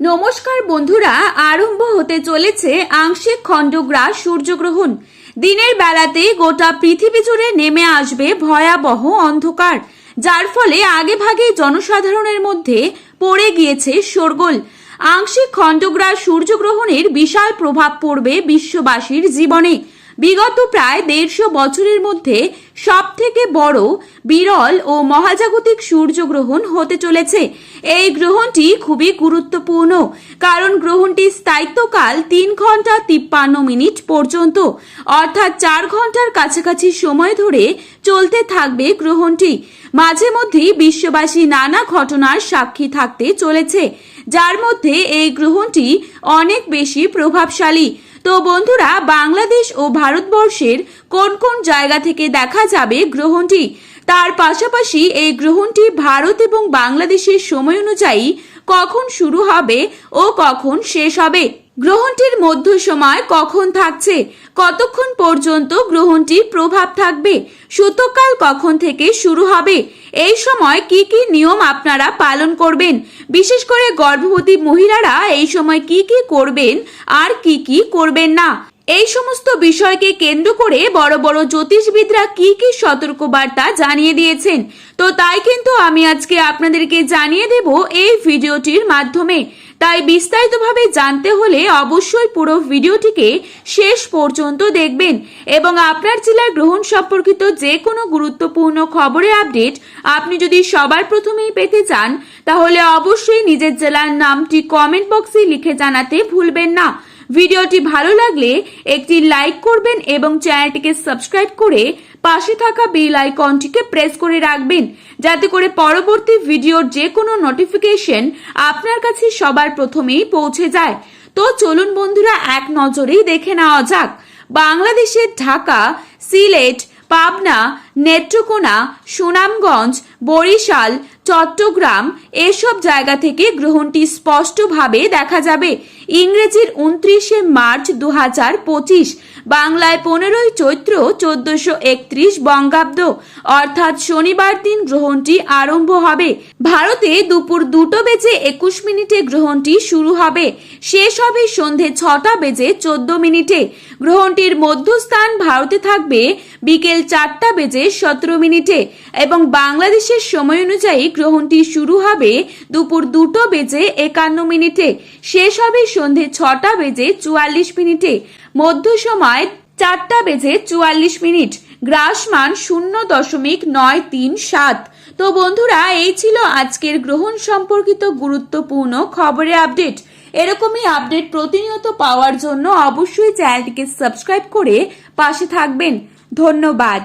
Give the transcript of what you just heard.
নমস্কার বন্ধুরা, আরম্ভ হতে চলেছে আংশিক খণ্ডগ্রাস সূর্যগ্রহণ। দিনের বেলাতে গোটা পৃথিবী জুড়ে নেমে আসবে ভয়াবহ অন্ধকার, যার ফলে আগেভাগে জনসাধারণের মধ্যে পড়ে গিয়েছে শোরগোল। আংশিক খণ্ডগ্রাস সূর্যগ্রহণের বিশাল প্রভাব পড়বে বিশ্ববাসীর জীবনে। বিগত প্রায় দেড়শো বছরের মধ্যে সব থেকে বড় বিরল ও মহাজাগতিক সূর্যগ্রহণ হতে চলেছে। এই গ্রহণটি খুবই গুরুত্বপূর্ণ, কারণ গ্রহণটির স্থায়িত্বকাল তিন ঘণ্টা তিপ্পান্ন মিনিট পর্যন্ত, অর্থাৎ চার ঘণ্টার কাছাকাছি সময় ধরে চলতে থাকবে গ্রহণটি। মাঝে মধ্যেই বিশ্ববাসী নানা ঘটনার সাক্ষী থাকতে চলেছে, যার মধ্যে এই গ্রহণটি অনেক বেশি প্রভাবশালী। তো বন্ধুরা, বাংলাদেশ ও ভারতবর্ষের কোন কোন জায়গা থেকে দেখা যাবে গ্রহণটি? তার পাশাপাশি এই গ্রহণটি ভারত এবং বাংলাদেশের সময় অনুযায়ী কখন শুরু হবে ও কখন শেষ হবে? গ্রহণটির মধ্য সময় কখন থাকছে? কতক্ষণ পর্যন্ত গ্রহণটির প্রভাব থাকবে? সূতকাল কখন থেকে শুরু হবে? এই সময় কি কি নিয়ম আপনারা পালন করবেন? বিশেষ করে গর্ভবতী মহিলারা এই সময় কি কি করবেন? আর কি কি করবেন না? এই সমস্ত বিষয়কে কেন্দ্র করে বড় বড় জ্যোতিষবিদরা কি কি সতর্কবার্তা জানিয়ে দিয়েছেন। তো তাই কিন্তু আমি আজকে আপনাদেরকে জানিয়ে দেব এই ভিডিওটির মাধ্যমে। তাই বিস্তারিতভাবে জানতে হলে অবশ্যই পুরো ভিডিওটিকে শেষ পর্যন্ত দেখবেন এবং আপনার জেলার গ্রহণ সম্পর্কিত যে কোনো গুরুত্বপূর্ণ খবরের আপডেট আপনি যদি সবার প্রথমেই পেতে চান, তাহলে অবশ্যই নিজের জেলার নামটি কমেন্ট বক্সে লিখে জানাতে ভুলবেন না। ভিডিওটি ভালো লাগলে একটি লাইক করবেন এবং চ্যানেলটিকে সাবস্ক্রাইব করে পাশে থাকা বেল আইকনটিকে প্রেস করে রাখবেন, যাতে করে পরবর্তী ভিডিওর যে কোনো নোটিফিকেশন আপনার কাছে সবার প্রথমেই পৌঁছে যায়। তো চলুন বন্ধুরা, এক নজরেই দেখে নেওয়া যাক। বাংলাদেশের ঢাকা, সিলেট, পাবনা, নেত্রকোনা, সুনামগঞ্জ, বরিশাল, চট্টগ্রাম এসব জায়গা থেকে গ্রহণটি স্পষ্টভাবে দেখা যাবে। ইংরেজির উনত্রিশে মার্চ দু হাজার পঁচিশ, বাংলায় পনেরোই চৈত্র চোদ্দশো একত্রিশ বঙ্গাব্দ। অর্থাৎ শনিবার দিন গ্রহণটি আরম্ভ হবে। ভারতে দুপুর দুটো বেজে একুশ মিনিটে গ্রহণটি শুরু হবে। শেষ হবে সন্ধে ছটা বেজে চোদ্দ মিনিটে। গ্রহণটির মধ্যস্থান ভারতে থাকবে বিকেল চারটা বেজে সতেরো মিনিটে এবং বাংলাদেশের সময় অনুযায়ী গ্রহণটি শুরু হবে দুপুর দুটো বেজে একান্ন মিনিটে। শেষ হবে সন্ধে ছটা বেজে চুয়াল্লিশ মিনিটে, মধ্য সময় চারটা বেজে চুয়াল্লিশ মিনিট, গ্রাসমান শূন্য দশমিক নয় তিন সাত। তো বন্ধুরা, এই ছিল আজকের গ্রহণ সম্পর্কিত গুরুত্বপূর্ণ খবরের আপডেট। এরকমই আপডেট প্রতিনিয়ত পাওয়ার জন্য অবশ্যই চ্যানেলটিকে সাবস্ক্রাইব করে পাশে থাকবেন। ধন্যবাদ।